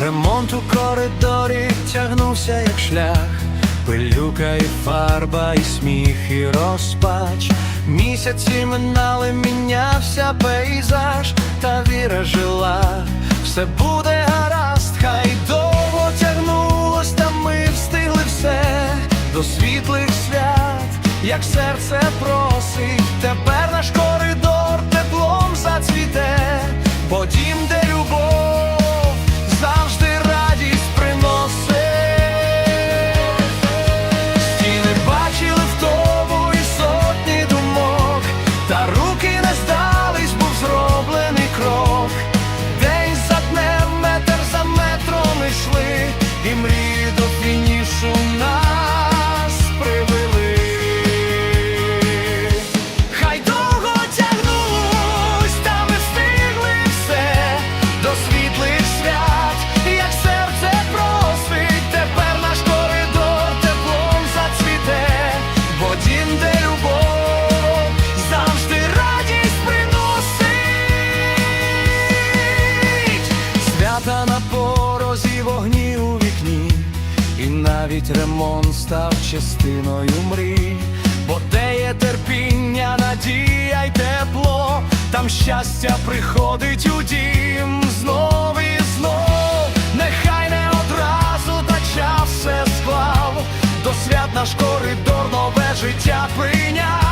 Ремонт у коридорі тягнувся, як шлях, пилюка і фарба, і сміх, і розпач. Місяці минали, мінявся пейзаж, та віра жила, все буде гаразд, хай довго тягнулось, та ми встигли все. До світлих свят, як серце просить, тепер наш коридор до фінішу нас привели. Хай довго тягнусь, та ми встигли все до світлих свят, як серце просить, тепер наш коридор теплом зацвіте, бо дім, де любов завжди радість приносить. Свята на навіть ремонт став частиною мрій, бо де є терпіння, надія й тепло, там щастя приходить у дім. Знов і знов, нехай не одразу та час все склав, до свят наш коридор нове життя прийняв.